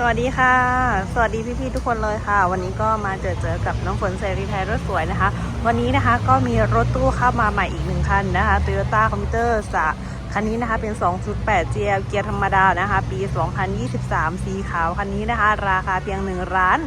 สวัสดีค่ะ สวัสดีพี่ๆทุกคนเลยค่ะ วันนี้ก็มาเจอเจอกับน้องฝนเซรีไทยรถสวยนะคะ วันนี้นะคะก็มีรถตู้เข้ามาใหม่อีกหนึ่งคันนะคะ Toyota Commuter สะคันนี้นะคะเป็น 2.8 GL เกียร์ธรรมดานะคะ ปี 2023 สีขาวคันนี้นะคะ ราคาเพียง1ร้าน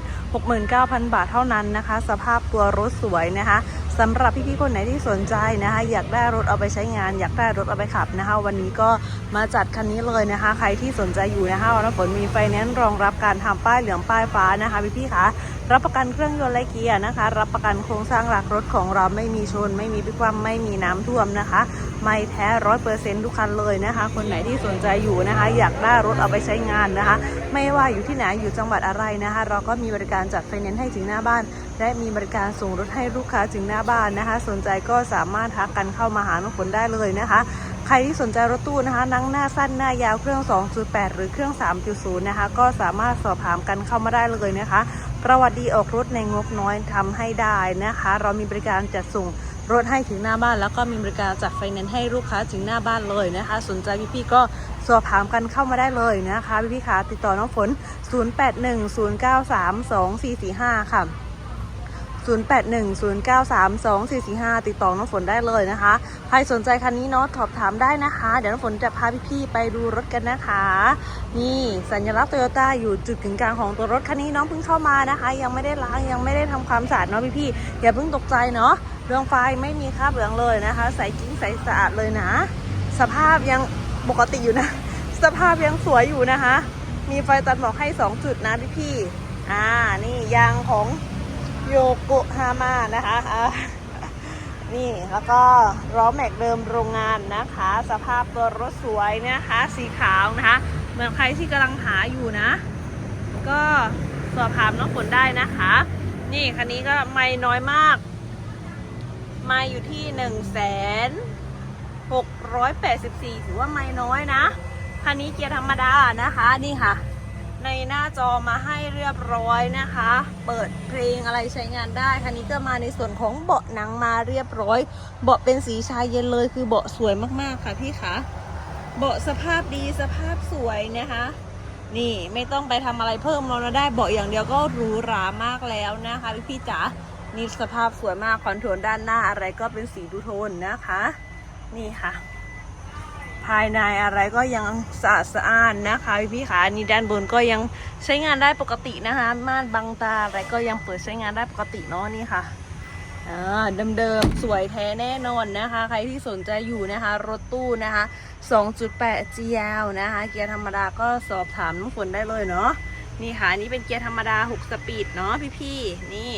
69,000 บาทเท่านั้นนะคะ สภาพตัวรถสวยนะคะ สำหรับพี่ๆคนไหนที่สนใจนะคะอยากได้รถเอาไปใช้งาน อยากได้รถเอาไปขับนะคะวันนี้ก็มาจัดคันนี้เลยนะคะ ใครที่สนใจอยู่นะคะวันนี้ฝนมีไฟแนนซ์รองรับการทำป้ายเหลืองป้ายฟ้านะคะพี่ๆคะ รับประกันเครื่องยนต์และเกียร์นะคะ รับประกันโครงสร้างหลักรถของเราไม่มีชน ไม่มีพิความไม่มีน้ำท่วมนะคะ ไม่แท้ร้อยเปอร์เซ็นต์ทุกคันเลยนะคะ คนไหนที่สนใจอยู่นะคะ อยากได้รถเอาไปใช้งานนะคะ ไม่ว่าอยู่ที่ไหนอยู่จังหวัดอะไรนะคะ เราก็มีบริการจัดไฟแนนซ์ให้ถึงหน้าบ้าน และมีบริการส่งรถให้ลูกค้าถึงหน้าบ้านนะคะ สนใจก็สามารถทักกันเข้ามาหาน้องฝนได้เลยนะคะใครที่สนใจรถตู้นะคะ นั่งหน้าสั้นหน้ายาวเครื่อง 2.8 หรือเครื่อง 3.0 นะคะ ก็สามารถสอบถามกันเข้ามาได้เลยนะคะ ประวัติดีออกรถในงบน้อยทำให้ได้นะคะ เรามีบริการจัดส่งรถให้ถึงหน้าบ้าน แล้วก็มีบริการจัดไฟแนนซ์ให้ลูกค้าถึงหน้าบ้านเลยนะคะ สนใจพี่ๆก็สอบถามกันเข้ามาได้เลยนะคะ พี่ๆคะติดต่อน้องฝน 0810932445 ค่ะ 0810932445 ติดต่อน้องฝนได้เลยนะคะ ใครสนใจคันนี้เนาะสอบถามได้นะคะ เดี๋ยวน้องฝนจะพาพี่ๆไปดูรถกันนะคะ นี่สัญลักษณ์โตโยต้าอยู่จุดกึ่งกลางของตัวรถคันนี้น้องเพิ่งเข้ามานะคะ ยังไม่ได้ล้างยังไม่ได้ทำความสะอาดเนาะพี่ๆอย่าเพิ่งตกใจเนาะเรื่องไฟไม่มีคราบเหลืองเลยนะคะใสกิ้งใสสะอาดเลยนะ สภาพยังปกติอยู่นะ สภาพยังสวยอยู่นะคะ มีไฟตัดหมอกให้ 2 จุดนะพี่ๆอ่านี่ยางของ โยโกฮาม่านะคะอ่านี่แล้วก็ล้อแม็กเดิมโรงงานนะคะ สภาพตัวรถสวยนะคะสีขาวนะคะ เหมือนใครที่กำลังหาอยู่นะ ก็สอบถามน้องฝนได้นะคะ นี่คันนี้ก็ไม่น้อยมากม่อยู่ที่หนึ่งแสนหกร้อยแปดสิบสี่ถือว่าไม่น้อยนะคันนี้เกียร์ธรรมดานะคะ นี่ค่ะ ในหน้าจอมาให้เรียบร้อยนะคะ เปิดเพลงอะไรใช้งานได้ คันนี้ก็มาในส่วนของเบาะหนังมาเรียบร้อย เบาะเป็นสีชายเย็นเลย คือเบาะสวยมากๆค่ะพี่คะเบาะสภาพดีสภาพสวยนะคะ นี่ไม่ต้องไปทำอะไรเพิ่มเราได้เบาะอย่างเดียวก็หรูหรามากแล้วนะคะพี่พี่จ๋านี่สภาพสวยมากคอนโทรลด้านหน้าอะไรก็เป็นสีดูโทนนะคะ นี่ค่ะ ภายในอะไรก็ยังสะอาดสะอ้านนะคะพี่ขานี่ด้านบนก็ยังใช้งานได้ปกตินะคะ ม่านบังตาอะไรก็ยังเปิดใช้งานได้ปกติเนาะนี่ค่ะอ่าเดิมๆ สวยแท้แน่นอนนะคะ ใครที่สนใจอยู่นะคะ รถตู้นะคะ 2.8 GL นะคะ เกียร์ธรรมดาก็สอบถามน้องฝนได้เลยเนาะ นี่ค่ะนนี่เป็นเกียร์ธรรมดา 6 สปีดเนาะพี่ๆ นี่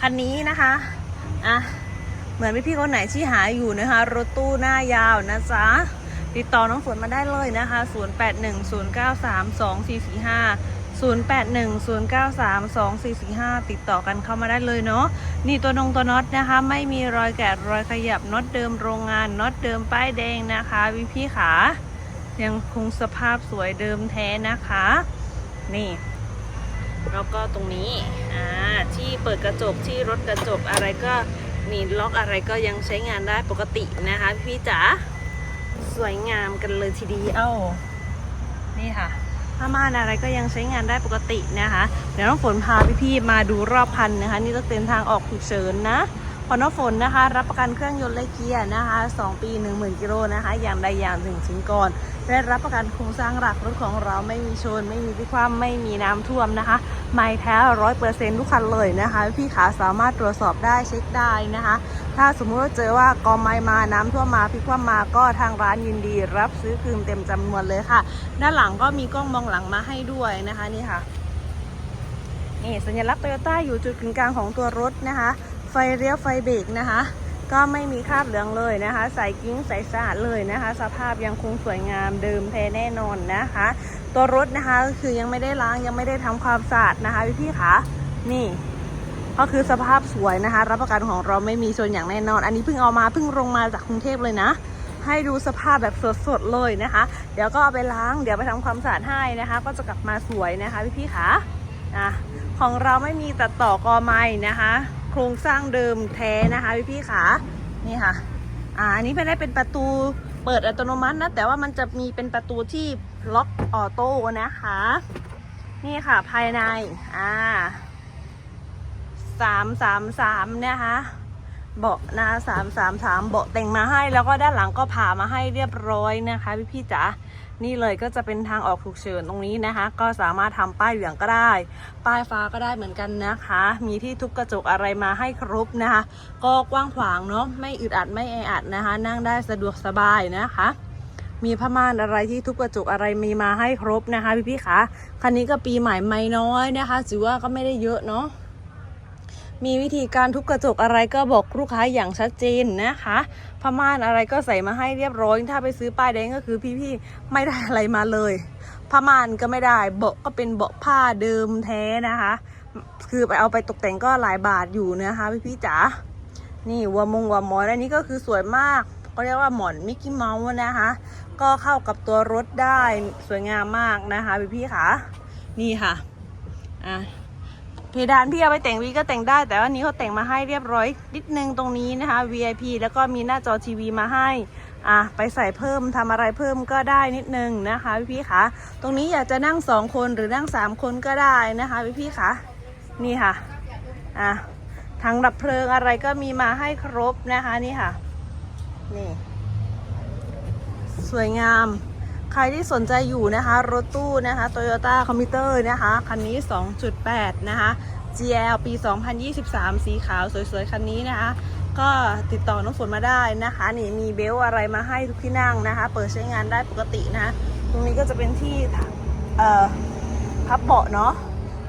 คันนี้นะคะ อะ เหมือนพี่ๆคนไหนที่หาอยู่นะคะ รถตู้หน้ายาวนะจ๊ะ ติดต่อน้องฝนมาได้เลยนะคะ 0810932445 0810932445 ติดต่อกันเข้ามาได้เลยเนาะนี่ตัวนงตัวน็อตนะคะ ไม่มีรอยแกะรอยขยับน็อตเดิมโรงงานน็อตเดิมป้ายแดงนะคะพี่พี่ขา ยังคงสภาพสวยเดิมแท้นะคะ นี่ แล้วก็ตรงนี้อ่าที่เปิดกระจกที่รถกระจกอะไรก็ นี่ล็อกอะไรก็ยังใช้งานได้ปกตินะคะพี่จ๋าสวยงามกันเลยทีเดียวนี่ค่ะผ้าม่านอะไรก็ยังใช้งานได้ปกตินะคะ เดี๋ยวน้องฝนพาพี่ๆมาดูรอบพันนะคะ นี่ต้องเต็นทางออกฉุกเฉินนะพอน้องฝนนะคะ รับประกันเครื่องยนต์และเกียร์นะคะ 2 ปี 10,000กิโลนะคะ อย่างใดอย่างหนึ่งชิ้นก่อน ได้รับประกันโครงสร้างหลักรถของเราไม่มีชน ไม่มีพิความไม่มีน้ำท่วมนะคะ ไม่แท้ร้อยเปอร์เซ็นทุกคันเลยนะคะ พี่ขาสามารถตรวจสอบได้เช็คได้นะคะ ถ้าสมมุติว่าเจอว่ากอไม้มาน้ำท่วมมาพิคว่ำมาก็ทางร้านยินดีรับซื้อคืนเต็มจำนวนเลยค่ะ ด้านหลังก็มีกล้องมองหลังมาให้ด้วยนะคะนี่ค่ะนี่สัญลักษณ์โตโยต้าอยู่จุดกึ่งกลางของตัวรถนะคะ ไฟเลี้ยวไฟเบรกนะคะ ก็ไม่มีคราบเหลืองเลยนะคะ ใส่กิ้งใสสะอาดเลยนะคะ สภาพยังคงสวยงามเดิมแท้แน่นอนนะคะ ตัวรถนะคะคือยังไม่ได้ล้างยังไม่ได้ทำความสะอาดนะคะพี่พี่คะนี่ก็คือสภาพสวยนะคะ รับประกันของเราไม่มีชนอย่างแน่นอน อันนี้เพิ่งเอามาเพิ่งลงมาจากกรุงเทพเลยนะ ให้ดูสภาพแบบสดๆเลยนะคะ เดี๋ยวก็เอาไปล้าง เดี๋ยวไปทำความสะอาดให้นะคะ ก็จะกลับมาสวยนะคะพี่พี่คะอะของเราไม่มีตัดต่อกอไม้นะคะ โครงสร้างเดิมแท้นะคะพี่พี่ๆคะนี่ค่ะ อ่าอันนี้ไม่ได้เป็นประตูเปิดอัตโนมัตินะ แต่ว่ามันจะมีเป็นประตูที่ล็อกออโต้นะคะ นี่ค่ะภายใน อ่าสามสามสามนะคะเบาะนะสามสามสามเบาะแต่งมาให้แล้วก็ด้านหลังก็ผ่ามาให้เรียบร้อยนะคะ พี่พี่จ๋า นี่เลยก็จะเป็นทางออกฉุกเฉินตรงนี้นะคะ ก็สามารถทำป้ายเหลืองก็ได้ ป้ายฟ้าก็ได้เหมือนกันนะคะ มีที่ทุบกระจกอะไรมาให้ครบนะคะ ก็กว้างขวางเนาะไม่อึดอัดไม่แออัดนะคะ นั่งได้สะดวกสบายนะคะ มีผ้าม่านอะไรที่ทุบกระจกอะไรมีมาให้ครบนะคะ พี่พี่ๆคะคันนี้ก็ปีใหม่ไม่น้อยนะคะถือว่าก็ไม่ได้เยอะเนาะ มีวิธีการทุบกระจกอะไรก็บอกลูกค้าอย่างชัดเจนนะคะผ้าม่านอะไรก็ใส่มาให้เรียบร้อย ถ้าไปซื้อป้ายแดงก็คือพี่ๆไม่ได้อะไรมาเลยผ้าม่านก็ไม่ได้ เบาะก็เป็นเบาะผ้าเดิมแท้นะคะ คือไปเอาไปตกแต่งก็หลายบาทอยู่นะคะพี่ๆจ๋านี่วัวมงวัวหมอนอันนี้ก็คือสวยมากก็เรียกว่าหมอนมิกกี้เมาส์นะคะ ก็เข้ากับตัวรถได้สวยงามมากนะคะพี่ๆค่ะนี่ค่ะอะ เพดานพี่เอาไปแต่งวีก็แต่งได้ แต่ว่านี้เขาแต่งมาให้เรียบร้อยนิดนึงตรงนี้นะคะ VIP แล้วก็มีหน้าจอทีวีมาให้อะไปใส่เพิ่มทำอะไรเพิ่มก็ได้นิดนึงนะคะพี่พี่ๆคะตรงนี้อยากจะนั่งสองคนหรือนั่งสามคนก็ได้นะคะพี่พี่ๆคะนี่ค่ะอะถังดับเพลิงอะไรก็มีมาให้ครบนะคะนี่ค่ะนี่สวยงาม ใครที่สนใจอยู่นะคะ รถตู้นะคะ Toyota c o m m u t e r นะคะ คันนี้ 2.8 นะคะ GL ปี 2023 สีขาวสวยๆ คันนี้นะคะ ก็ติดต่อน้องฝนมาได้นะคะ นี่มีเบลอะไรมาให้ทุกที่นั่งนะคะ เปิดใช้งานได้ปกตินะะตรงนี้ก็จะเป็นที่เอ่อพับเบาะเนาะ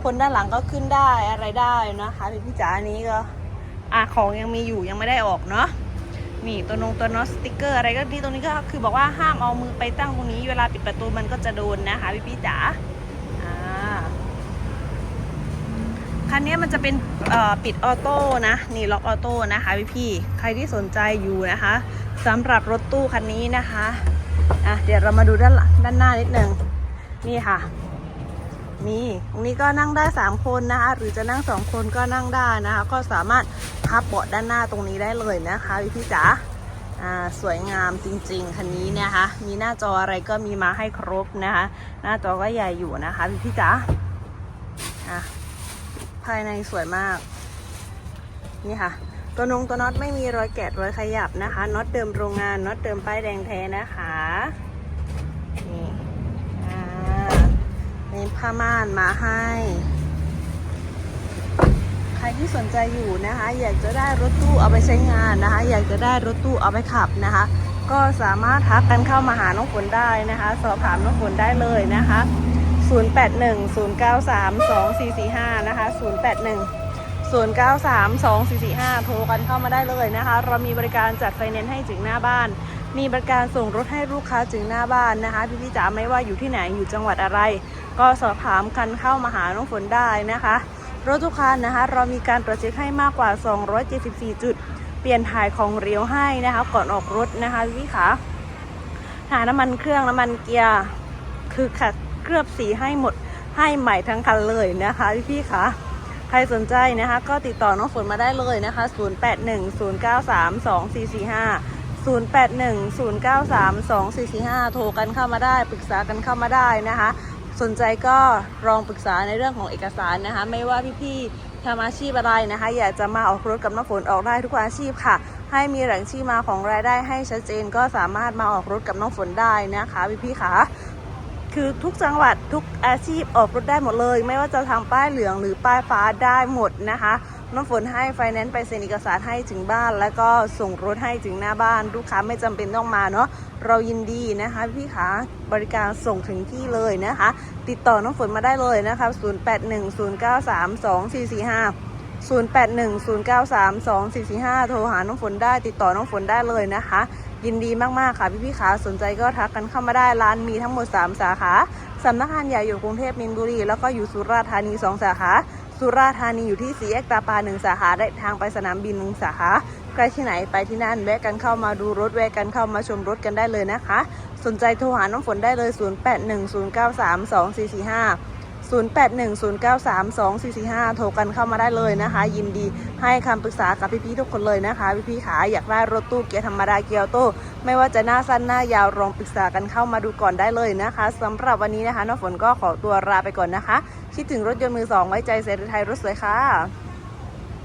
คนด้านหลังก็ขึ้นได้อะไรได้นะคะพี่จ๋าอันนี้ก็อะของยังมีอยู่ยังไม่ได้ออกเนาะ นี่ตัวนงตัวน็อตสติกเกอร์อะไรก็ที่ตรงนี้ก็คือบอกว่าห้ามเอามือไปตั้งตรงนี้ เวลาปิดประตูมันก็จะโดนนะคะพี่พี่จ๋าคันนี้มันจะเป็นปิดออโต้นะนี่ล็อกออโต้นะคะพี่พี่ใครที่สนใจอยู่นะคะสำหรับรถตู้คันนี้นะคะอะเดี๋ยวเรามาดูด้านด้านหน้านิดนึงนี่ค่ะ นี่ตรงนี้ก็นั่งได้ 3 คนนะคะ หรือจะนั่ง 2 คนก็นั่งได้นะคะ ก็สามารถพับเบาะด้านหน้าตรงนี้ได้เลยนะคะพี่พี่จ๋าสวยงามจริงๆ คันนี้นะคะ มีหน้าจออะไรก็มีมาให้ครบนะคะ หน้าจอก็ใหญ่อยู่นะคะพี่พี่จ๋าภายในสวยมาก นี่ค่ะ ตัวนงตัวน็อตไม่มีรอยแกะรอยขยับนะคะ น็อตเดิมโรงงาน น็อตเดิมป้ายแดงแท้นะคะนี่อ่า มีผ้าม่านมาให้ ใครที่สนใจอยู่นะคะ อยากจะได้รถตู้เอาไปใช้งานนะคะ อยากจะได้รถตู้เอาไปขับนะคะ ก็สามารถทักกันเข้ามาหาน้องฝนได้นะคะ สอบถามน้องฝนได้เลยนะคะ 0810932445 นะคะ 081 093244โทรกันเข้ามาได้เลยนะคะ เรามีบริการจัดไฟแนนซ์ให้ถึงหน้าบ้าน มีบริการส่งรถให้ลูกค้าถึงหน้าบ้านนะคะ พี่พี่ๆจ๋าไม่ว่าอยู่ที่ไหนอยู่จังหวัดอะไร ก็สอบถามกันเข้ามาหาน้องฝนได้นะคะ รถทุกคันนะคะ เรามีการตรวจเช็คให้มากกว่า 274 จุด เปลี่ยนถ่ายของเรียวให้นะคะ ก่อนออกรถนะคะพี่พี่ๆคะหาน้ำมันเครื่องน้ำมันเกียร์คือขัดเคลือบสีให้หมดให้ใหม่ทั้งคันเลยนะคะพี่พี่ๆคะใครสนใจนะคะ ก็ติดต่อน้องฝนมาได้เลยนะคะ 0810932445 0810932445 โทรกันเข้ามาได้ ปรึกษากันเข้ามาได้นะคะ สนใจก็ลองปรึกษาในเรื่องของเอกสารนะคะ ไม่ว่าพี่ๆทำอาชีพอะไรนะคะ อยากจะมาออกรถกับน้องฝนออกได้ทุกอาชีพค่ะ ให้มีแหล่งที่มาของรายได้ให้ชัดเจนก็สามารถมาออกรถกับน้องฝนได้นะคะพี่ๆค่ะคือทุกจังหวัดทุกอาชีพออกรถได้หมดเลย ไม่ว่าจะทำป้ายเหลืองหรือป้ายฟ้าได้หมดนะคะน้ำฝนให้ไฟแนนซ์ไปเซ็นเอกสารให้ถึงบ้าน แล้วก็ส่งรถให้ถึงหน้าบ้าน ลูกค้าไม่จำเป็นต้องมาเนาะ เรายินดีนะคะพี่ขาบริการส่งถึงที่เลยนะคะ ติดต่อน้ำฝนมาได้เลยนะคะ0810932445 0810932445 โทรหาน้องฝนได้ติดต่อน้องฝนได้เลยนะคะ ยินดีมาก ๆ ค่ะพี่พี่ขาสนใจก็ทักกันเข้ามาได้ร้านมีทั้งหมด 3 สาขาสำนักงานใหญ่อยู่กรุงเทพมินบุรี แล้วก็อยู่สุราษฎร์ธานี 2 สาขา สุราษฎร์ธานีอยู่ที่สีแยกตาปาหนึ่งสาขาได้ทางไปสนามบินหนึ่งสาขาใกล้ที่ไหนไปที่นั่นแวะกันเข้ามาดูรถแวะกันเข้ามาชมรถกันได้เลยนะคะ สนใจโทรหาน้องฝนได้เลย 0810932445 0810932445 โทรกันเข้ามาได้เลยนะคะ ยินดีให้คำปรึกษากับพี่ๆทุกคนเลยนะคะ พี่ๆขาอยากได้รถตู้เกียร์ธรรมดาเกียร์ออโต้ไม่ว่าจะหน้าสั้นหน้ายาวลองปรึกษากันเข้ามาดูก่อนได้เลยนะคะสำหรับวันนี้นะคะน้องฝนก็ขอตัวลาไปก่อนนะคะ คิดถึงรถยนต์มือสองไว้ใจเซรไทยรถสวยค่ะ